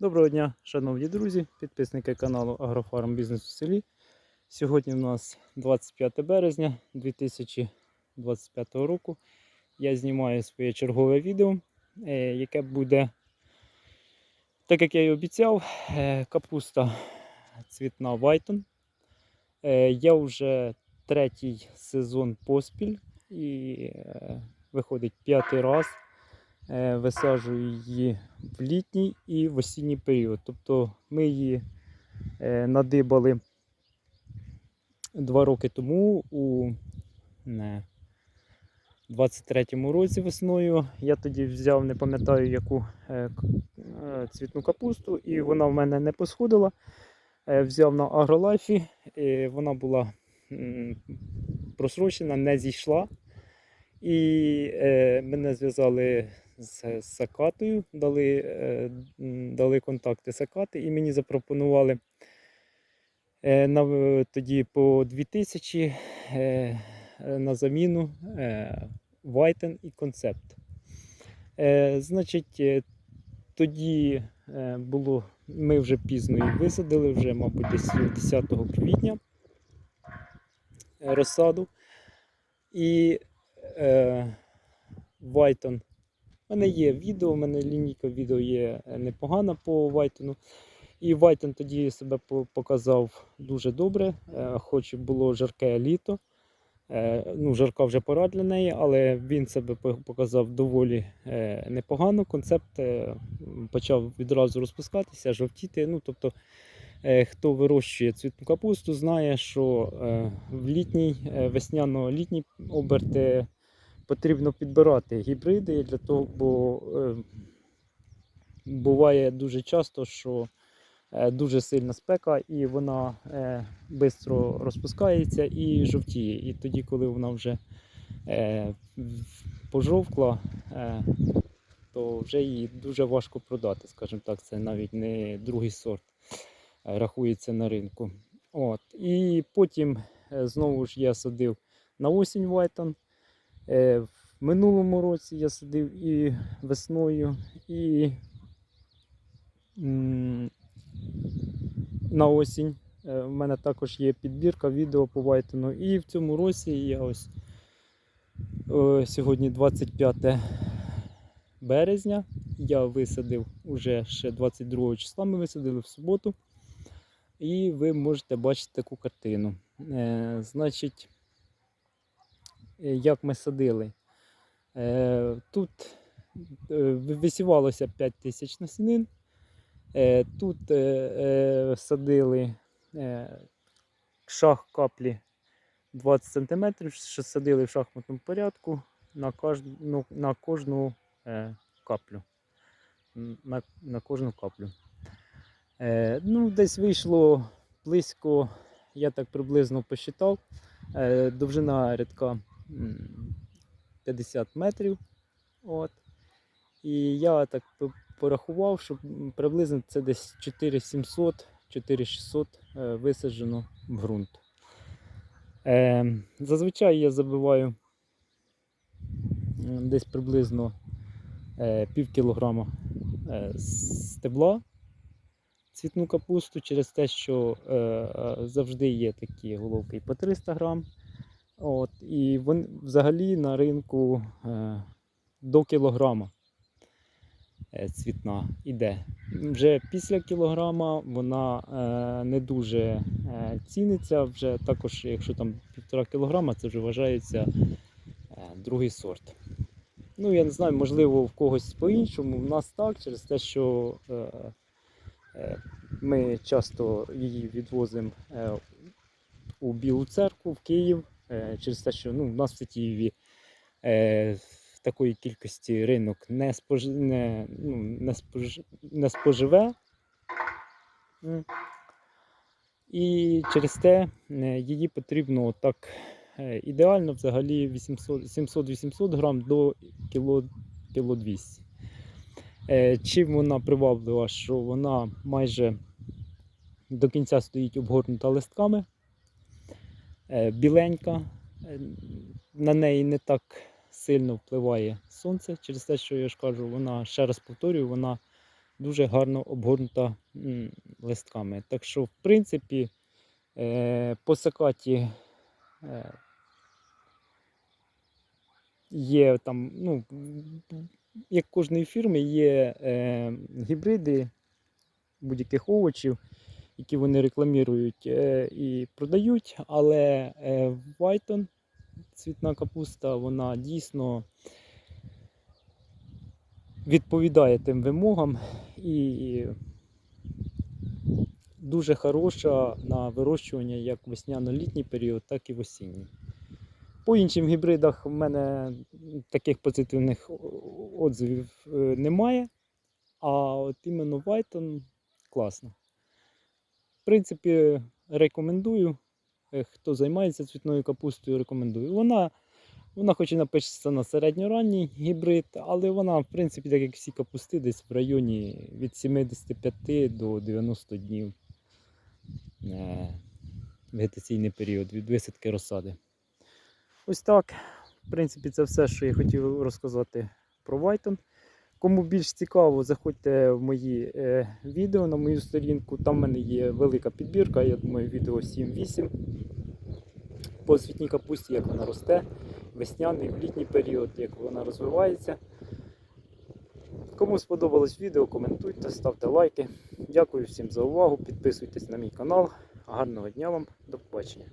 Доброго дня, шановні друзі, підписники каналу Агрофарм Бізнес у селі. Сьогодні у нас 25 березня 2025 року. Я знімаю своє чергове відео, е, яке буде, так як я і обіцяв, е, капуста цвітна Вайтон. Е, Я вже третій сезон поспіль і виходить п'ятий раз висаджую її в літній і в осінній період. Тобто ми її е, надибали два роки тому у не, 23-му році весною. Я тоді взяв, не пам'ятаю, яку е, е, цвітну капусту, і вона в мене не посходила. Е, Взяв на агролайфі, вона була просрочена, не зійшла. І е, мене зв'язали з Сакатою, дали, е, дали контакти Сакати, і мені запропонували е, на, тоді по 2000 е, е, на заміну е, Вайтен і концепт. Е, значить, е, тоді е, було, ми вже пізно її висадили, вже, мабуть, десь 10 квітня е, розсаду. І е, Вайтон. У мене є відео, у мене лінійка відео є е, непогана по Вайтону. І Вайтон тоді себе показав дуже добре, е, хоч було жарке літо. Е, Ну, жарка вже пора для неї, але він себе показав доволі непогано. Концепт почав відразу розпускатися, жовтіти. Ну, тобто, хто вирощує цвітну капусту, знає, що в літній, весняно-літній оберт е, потрібно підбирати гібриди для того, бо е, буває дуже часто, що е, дуже сильна спека і вона швидко розпускається і жовтіє. І тоді, коли вона вже е, пожовкла, е, то вже її дуже важко продати, скажімо так, це навіть не другий сорт е, рахується на ринку. От. І потім е, знову ж я садив на осінь Вайтон. Е, В минулому році я садив і весною, і на осінь. Е, У мене також є підбірка відео по Вайтону. І в цьому році я ось е, сьогодні 25 березня. Я висадив уже ще 22 числа. Ми висадили в суботу. І ви можете бачити таку картину. Е, значить, е, як ми садили. Е, тут е, висівалося 5 тисяч насінин. Е, тут е, е, садили е, шах каплі 20 см, що садили в шахматному порядку на кожну, ну, на кожну е, каплю. На, на кожну каплю. Е, ну, десь вийшло близько, я так приблизно посчитав, е, довжина рядка 50 метрів. От. І я так порахував, що приблизно це десь 4700 4600 е, висаджено в ґрунт. Е, зазвичай я забиваю десь приблизно е, пів кілограма е, стебла цвітну капусту через те, що е, е, завжди є такі головки по 300 грам. От, і вони взагалі на ринку е, до кілограма е, цвітна іде. Вже після кілограма вона е, не дуже е, ціниться. Вже також, якщо там півтора кілограма, це вже вважається е, другий сорт. Ну, я не знаю, можливо, в когось по-іншому. В нас так, через те, що е, е, ми часто її відвозимо е, у Білу церкву, в Київ, через те, що ну, в нас в Тетіїві е, в такої кількості ринок не, спож... не, ну, не, спож... не споживе. І через те е, її потрібно так е, ідеально взагалі 700-800 грам до кіло, кіло 200. Е, Чим вона приваблива, що вона майже до кінця стоїть обгорнута листками, е, біленька, е, на неї не так сильно впливає сонце через те, що я ж кажу, вона ще раз повторюю, вона дуже гарно обгорнута листками. Так що, в принципі, е, по сакаті е, є там, ну, як кожної фірми, є е, гібриди будь-яких овочів, які вони рекламують е, і продають, але е, Вайтон, цвітна капуста, вона дійсно відповідає тим вимогам і дуже хороша на вирощування як весняно-літній період, так і в осінній. По іншим гібридах в мене таких позитивних отзивів е, немає. А от іменно Вайтон класно. Принципі, рекомендую. Е, Хто займається цвітною капустою, рекомендую. Вона, вона хоч і напишеться на середньоранній гібрид, але вона, в принципі, так як всі капусти, десь в районі від 75 до 90 днів. Е, вегетаційний період від висадки розсади. Ось так. В принципі, це все, що я хотів розказати про Вайтон. Кому більш цікаво, заходьте в мої е, відео на мою сторінку. Там в мене є велика підбірка, я думаю, відео 7-8 по світній капусті, як вона росте, весняний, в літній період, як вона розвивається. Кому сподобалось відео, коментуйте, ставте лайки. Дякую всім за увагу. Підписуйтесь на мій канал. Гарного дня вам, до побачення.